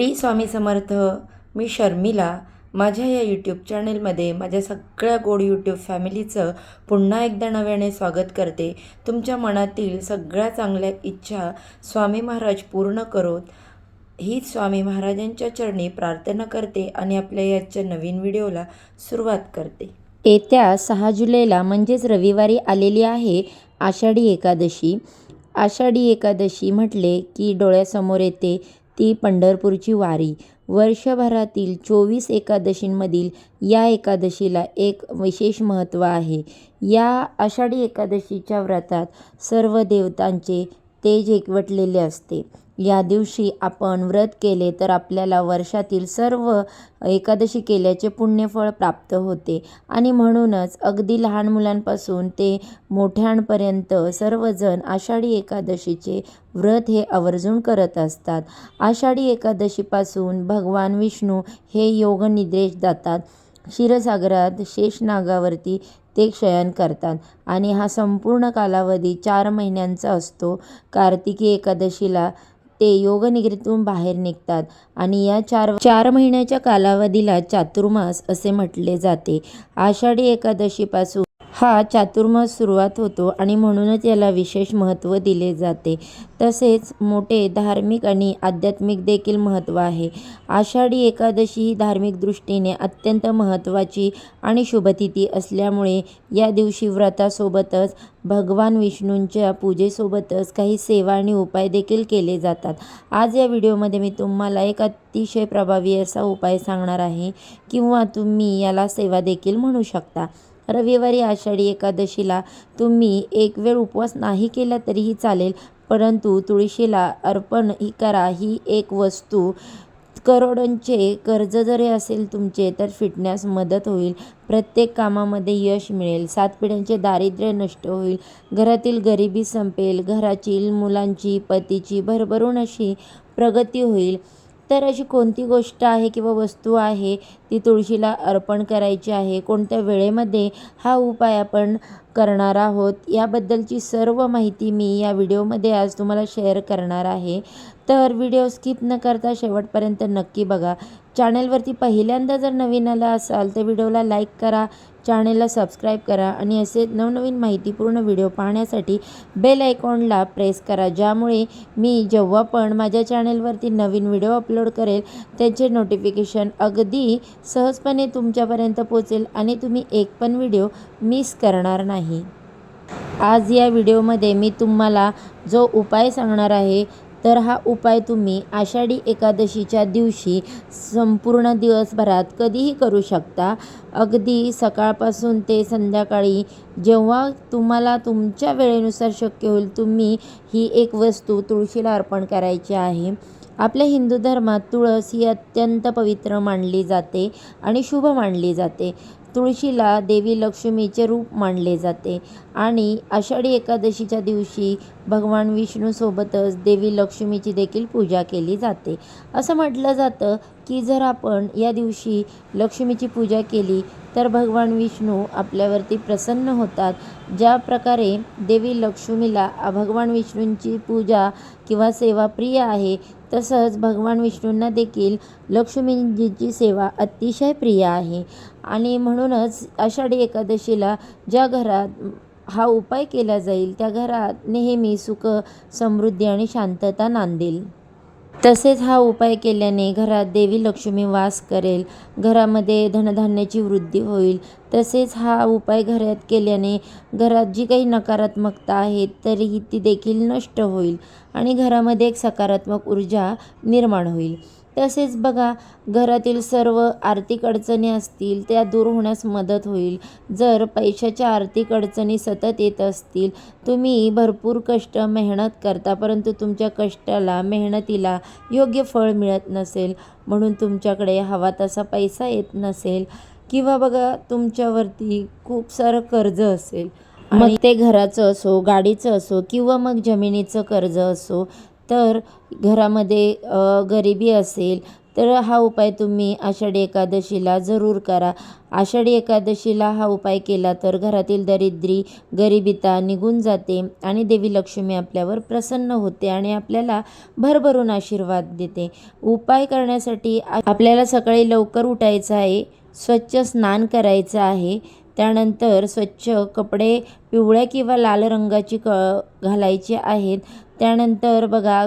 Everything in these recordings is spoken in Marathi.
टी स्वामी समर्थ मी शर्मिला. माझ्या या यूट्यूब चॅनेलमध्ये माझ्या सगळ्या गोड यूट्यूब फॅमिलीचं पुन्हा एकदा नव्याने स्वागत करते. तुमच्या मनातील सगळ्या चांगल्या इच्छा स्वामी महाराज पूर्ण करोत. हीच स्वामी महाराजांच्या चरणी प्रार्थना करते आणि आपल्या याच्या नवीन व्हिडिओला सुरुवात करते. येत्या सहा जुलैला म्हणजेच रविवारी आलेली आहे आषाढी एकादशी. आषाढी एकादशी म्हटले की डोळ्यासमोर येते ती पंढरपूरची वारी. वर्षभरातील चोवीस एकादशींमधील या एकादशीला एक विशेष महत्त्व आहे. या आषाढी एकादशीच्या व्रतात सर्व देवतांचे तेज एकवटलेले असते. या दिवशी आपण व्रत केले तर आपल्याला वर्षातील सर्व एकादशी केल्याचे पुण्यफळ प्राप्त होते. आणि म्हणूनच अगदी लहान मुलांपासून ते मोठ्यांपर्यंत सर्वजण आषाढी एकादशीचे व्रत हे आवर्जून करत असतात. आषाढी एकादशीपासून भगवान विष्णू हे योगनिद्रेश जातात. क्षीरसागरात शेषनागावरती ते शयन करतात. आणि हा संपूर्ण कालावधी चार महिन्यांचा असतो. कार्तिकी एकादशीला ते योगनिद्रेतून बाहेर निघतात आणि या चार चार महिन्याच्या कालावधीला चातुर्मास असे म्हटले जाते. आषाढी एकादशीपासून हा चातुर्मास सुरुवात होतो आणि म्हणूनच याला विशेष महत्त्व दिले जाते. तसेच मोठे धार्मिक आणि आध्यात्मिक देखील महत्त्व आहे. आषाढी एकादशी ही धार्मिक दृष्टीने अत्यंत महत्त्वाची आणि शुभतिथी असल्यामुळे या दिवशी व्रतासोबतच भगवान विष्णूंच्या पूजेसोबतच काही सेवा आणि उपाय देखील केले जातात. आज या व्हिडिओमध्ये मी तुम्हाला एक अतिशय प्रभावी असा उपाय सांगणार आहे किंवा तुम्ही याला सेवा देखील म्हणू शकता. रविवारी आषाढी एकादशीला तुम्ही एक वेळ उपवास नाही केला तरीही चालेल परंतु तुळशीला अर्पण ही करा. ही एक वस्तू. करोडोंचे कर्ज जरी असेल तुमचे तर फिटण्यास मदत होईल. प्रत्येक कामामध्ये यश मिळेल. सात पिढ्यांचे दारिद्र्य नष्ट होईल. घरातील गरिबी संपेल. घराची मुलांची पतीची भरभरून अशी प्रगती होईल. तर अशी कोणती गोष्ट आहे किंवा वस्तू आहे ती तुळशीला अर्पण करायची आहे? कोणत्या वेळेमध्ये हा उपाय आपण करणार आहोत? याबद्दलची सर्व माहिती मी या व्हिडिओमध्ये आज तुम्हाला शेअर करणार आहे. तर व्हिडिओ स्किप न करता शेवटपर्यंत नक्की बघा. चॅनलवरती पहिल्यांदा जर नवीन आला असाल तर व्हिडिओला लाईक करा. चॅनेलला सबस्क्राईब करा आणि असे नवनवीन माहितीपूर्ण व्हिडिओ पाहण्यासाठी बेल आयकॉनला प्रेस करा ज्यामुळे मी जेव्हा पण माझ्या चॅनेलवरती नवीन व्हिडिओ अपलोड करेल त्याचे नोटिफिकेशन अगदी सहजपणे तुमच्यापर्यंत पोचेल आणि तुम्ही एक पण व्हिडिओ मिस करणार नाही. आज या व्हिडिओमध्ये मी तुम्हाला जो उपाय सांगणार आहे तर हा उपाय तुम्ही आषाढी एकादशीच्या दिवशी संपूर्ण दिवसभरात कधीही करू शकता. अगदी सकाळपासून ते संध्याकाळी जेव्हा तुम्हाला तुमच्या वेळेनुसार शक्य होईल तुम्ही ही एक वस्तू तुळशीला अर्पण करायची आहे. आपल्या हिंदू धर्मात तुळस ही अत्यंत पवित्र मानली जाते आणि शुभ मानली जाते. तुळशीला देवी लक्ष्मीचे रूप मानले जाते. आणि आषाढी एकादशीच्या दिवशी भगवान विष्णूसोबतच देवी लक्ष्मीची देखील पूजा केली जाते. असं म्हटलं जातं की जर आपण या दिवशी लक्ष्मीची पूजा केली तर भगवान विष्णू आपल्यावरती प्रसन्न होतात. ज्या प्रकारे देवी लक्ष्मीला भगवान विष्णूंची पूजा किंवा सेवा प्रिय आहे तसंच भगवान विष्णूंना देखील लक्ष्मीजीची सेवा अतिशय प्रिय आहे. आणि म्हणूनच आषाढी एकादशीला ज्या घरात हा उपाय केला जाईल त्या घरात नेहमी सुख समृद्धी आणि शांतता नांदेल. तसेच हा उपाय केल्याने घरात देवी लक्ष्मी वास करेल घरामध्ये धनधान्याची वृद्धी होईल. तसेच हा उपाय घरात केल्याने घरात जी काही नकारात्मकता आहे तरीही ती देखील नष्ट होईल आणि घरामध्ये एक सकारात्मक ऊर्जा निर्माण होईल. तसेच बघा घरातील सर्व आर्थिक अडचणी असतील त्या दूर होण्यास मदत होईल. जर पैशाच्या आर्थिक अडचणी सतत येत असतील तुम्ही भरपूर कष्ट मेहनत करता परंतु तुमच्या कष्टाला मेहनतीला योग्य फळ मिळत नसेल म्हणून तुमच्याकडे हवा तसा पैसा येत नसेल किंवा बघा तुमच्यावरती खूप सारं कर्ज असेल. मग ते घराचं असो गाडीचं असो किंवा मग जमिनीचं कर्ज असो तर घरामध्ये गरिबी असेल तर हा उपाय तुम्ही आषाढी एकादशीला जरूर करा. आषाढी एकादशीला हा उपाय केला तर घरातील दरिद्री गरिबीता निघून जाते आणि देवी लक्ष्मी आपल्यावर प्रसन्न होते आणि आपल्याला भरभरून आशीर्वाद देते. उपाय करण्यासाठी आपल्याला सकाळी लवकर उठायचं आहे स्वच्छ स्नान करायचं आहे त्यानंतर स्वच्छ कपडे पिवळ्या किंवा लाल रंगाची क घालायचे आहेत. त्यानंतर बघा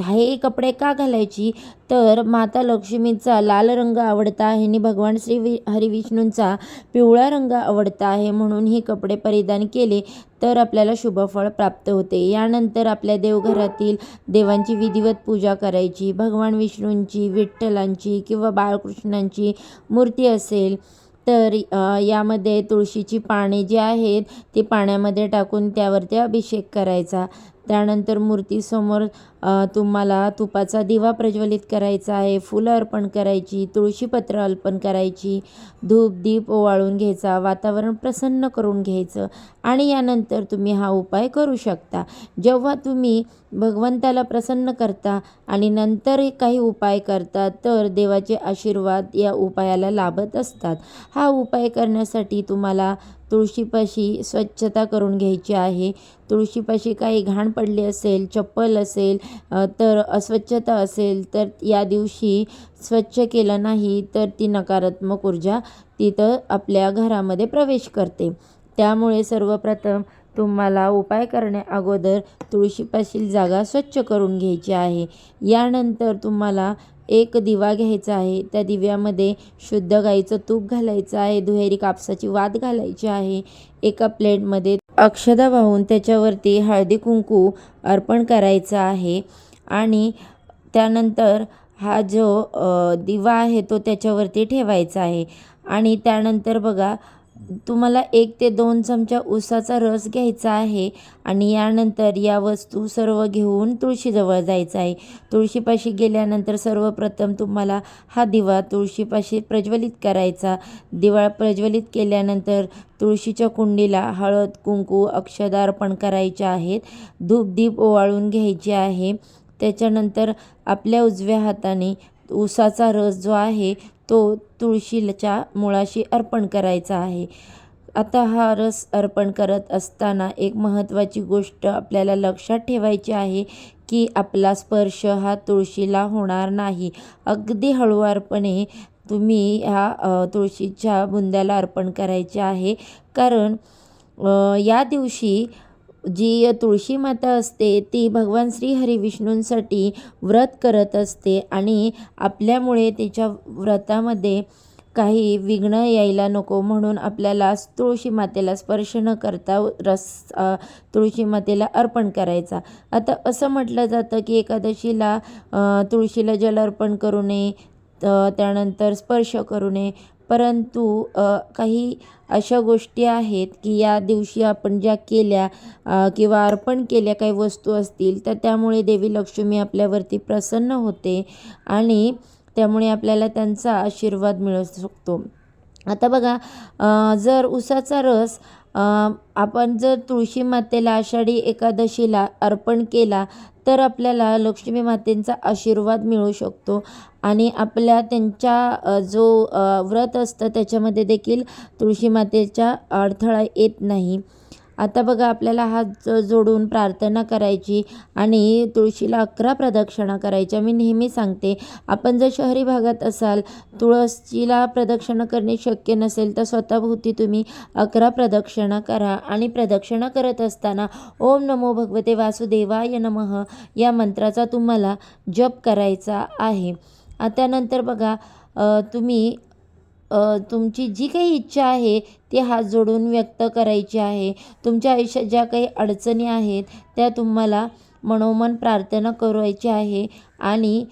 हे कपडे का घालायची? तर माता लक्ष्मीचा लाल रंग आवडता आहे आणि भगवान श्री वि हरिविष्णूंचा पिवळा रंग आवडता आहे म्हणून हे कपडे परिधान केले तर आपल्याला शुभफळ प्राप्त होते. यानंतर आपल्या देवघरातील देवांची विधिवत पूजा करायची. भगवान विष्णूंची विठ्ठलांची किंवा बाळकृष्णांची मूर्ती असेल तर यामध्ये तुळशीची पाने जी आहेत ती पाण्यामध्ये टाकून त्यावरती अभिषेक करायचा. त्यानंतर मूर्तीसमोर तुम्हाला तुपाचा दिवा प्रज्वलित करायचा आहे फुलं अर्पण करायची तुळशीपत्र अर्पण करायची धूप दीप ओवाळून घ्यायचा वातावरण प्रसन्न करून घ्यायचं आणि यानंतर तुम्ही हा उपाय करू शकता. जेव्हा तुम्ही भगवंताला प्रसन्न करता आणि नंतर काही उपाय करता तर देवाचे आशीर्वाद या उपायाला लाभत असतात. हा उपाय करण्यासाठी तुम्हाला तुळशीपाशी स्वच्छता करून घ्यायची आहे. तुळशीपाशी काही घाण पडली असेल चप्पल असेल तर अस्वच्छता असेल तर या दिवशी स्वच्छ केलं नाही तर ती नकारात्मक ऊर्जा तिथं आपल्या घरामध्ये प्रवेश करते. त्यामुळे सर्वप्रथम तुम्हाला उपाय करण्या अगोदर तुळशीपाशील जागा स्वच्छ करून घ्यायची आहे. यानंतर तुम्हाला एक दिवा घ्यायचा आहे. त्या दिव्यामध्ये शुद्ध गाईचं तूप घालायचं आहे. दुहेरी कापसाची वात घालायची आहे. एका प्लेटमध्ये अक्षदा वाहून त्याच्यावरती हळदी कुंकू अर्पण करायचं आहे. आणि त्यानंतर हा जो दिवा आहे तो त्याच्यावरती ठेवायचा आहे. आणि त्यानंतर बघा तुम्हाला एक ते दोन चमचा उसाचा रस घ्यायचा आहे आणि यानंतर या वस्तू सर्व घेऊन तुळशीजवळ जायचं आहे. तुळशीपाशी गेल्यानंतर सर्वप्रथम तुम्हाला हा दिवा तुळशीपाशी प्रज्वलित करायचा. दिवा प्रज्वलित केल्यानंतर तुळशीच्या कुंडीला हळद कुंकू अक्षदा अर्पण करायचे आहेत. धूप दीप ओवाळून घ्यायचे आहे. त्याच्यानंतर आपल्या उजव्या हाताने उसाचा रस जो आहे तो तुळशीच्या मुळाशी अर्पण करायचा आहे. आता हा रस अर्पण करत असताना एक महत्त्वाची गोष्ट आपल्याला लक्षात ठेवायची आहे की आपला स्पर्श हा तुळशीला होणार नाही. अगदी हळूवारपणे तुम्ही ह्या तुळशीच्या बुंद्याला अर्पण करायचे आहे. कारण या दिवशी जी तुळशी माता असते ती भगवान श्री हरिविष्णूंसाठी व्रत करत असते आणि आपल्यामुळे तिच्या व्रतामध्ये काही विघ्न यायला नको म्हणून आपल्याला तुळशी मातेला स्पर्श न करता रस तुळशी मातेला अर्पण करायचा. आता असं म्हटलं जातं की एकादशीला तुळशीला जल अर्पण करू नये त- त्यानंतर स्पर्श करू नये. परंतु काही अशा गोष्टी आहेत की या दिवशी आपण ज्या केल्या किंवा अर्पण केल्या काही वस्तू असतील तर त्यामुळे देवी लक्ष्मी आपल्यावरती प्रसन्न होते आणि त्यामुळे आपल्याला त्यांचा आशीर्वाद मिळू शकतो. आता बघा जर उसाचा रस आपण जर तुळशी मातेला आषाढी एकादशीला अर्पण केला तर आपल्याला लक्ष्मी मातेंचा आशीर्वाद मिळू शकतो. आणि आपल्या त्यांच्या जो व्रत असतं त्याच्यामध्ये देखील तुळशी मातेचा अडथळा येत नाही. आता बघा आपल्याला हात जोडून प्रार्थना करायची आणि तुळशीला अकरा प्रदक्षिणा करायच्या. मी नेहमी सांगते आपण जर शहरी भागात असाल तुळशीला प्रदक्षिणा करणे शक्य नसेल तर स्वतःभोवती तुम्ही अकरा प्रदक्षिणा करा आणि प्रदक्षिणा करत असताना ओम नमो भगवते वासुदेवाय नमः या मंत्राचा तुम्हाला जप करायचा आहे. त्यानंतर बघा तुम्ही तुमची जी काही इच्छा आहे ती हात जोडून व्यक्त करायची आहे. तुमच्या आयुष्यात ज्या काही अडचणी आहेत त्या तुम्हाला मनोमन प्रार्थना करायची आहे. आणि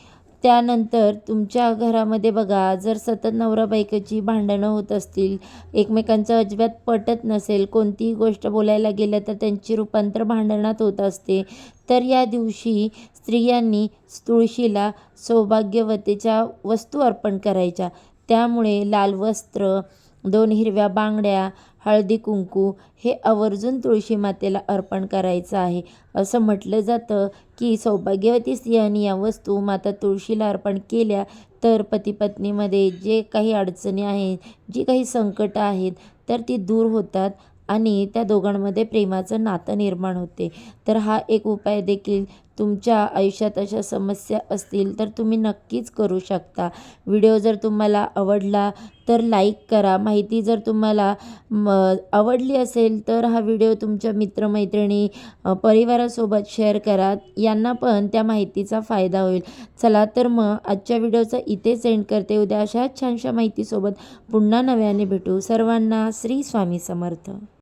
त्यानंतर तुमच्या घरामध्ये बघा जर सतत नवरा बायकोची भांडणं होत असतील एकमेकांचं अजिबात पटत नसेल कोणतीही गोष्ट बोलायला गेलं तर त्यांची रूपांतर भांडणात होत असते. तर या दिवशी स्त्रियांनी तुळशीला सौभाग्यवतेच्या वस्तू अर्पण करायच्या. त्यामुळे लाल वस्त्र दोन हिरव्या बांगड्या हळदी कुंकू हे आवर्जून तुळशी मातेला अर्पण करायचं आहे. असं म्हटलं जातं की सौभाग्यवती स्त्रियांनी या वस्तू माता तुळशीला अर्पण केल्या तर पतीपत्नीमध्ये जे काही अडचणी आहेत जी काही संकटं आहेत तर ती दूर होतात आणि त्या दोघांमध्ये प्रेमाचं नातं निर्माण होते. तर हा एक उपाय देखील तुमच्या आयुष्यात अशा समस्या असतील तर तुम्ही नक्कीच करू शकता. व्हिडिओ जर तुम्हाला आवडला तर लाईक करा. माहिती जर तुम्हाला म आवडली असेल तर हा व्हिडिओ तुमच्या मित्रमैत्रिणी परिवारासोबत शेअर करा. यांना पण त्या माहितीचा फायदा होईल. चला तर मग आजच्या व्हिडिओचा इथे सेंड करते. उद्या अशाच छानशा माहितीसोबत पुन्हा नव्याने भेटू. सर्वांना श्री स्वामी समर्थ.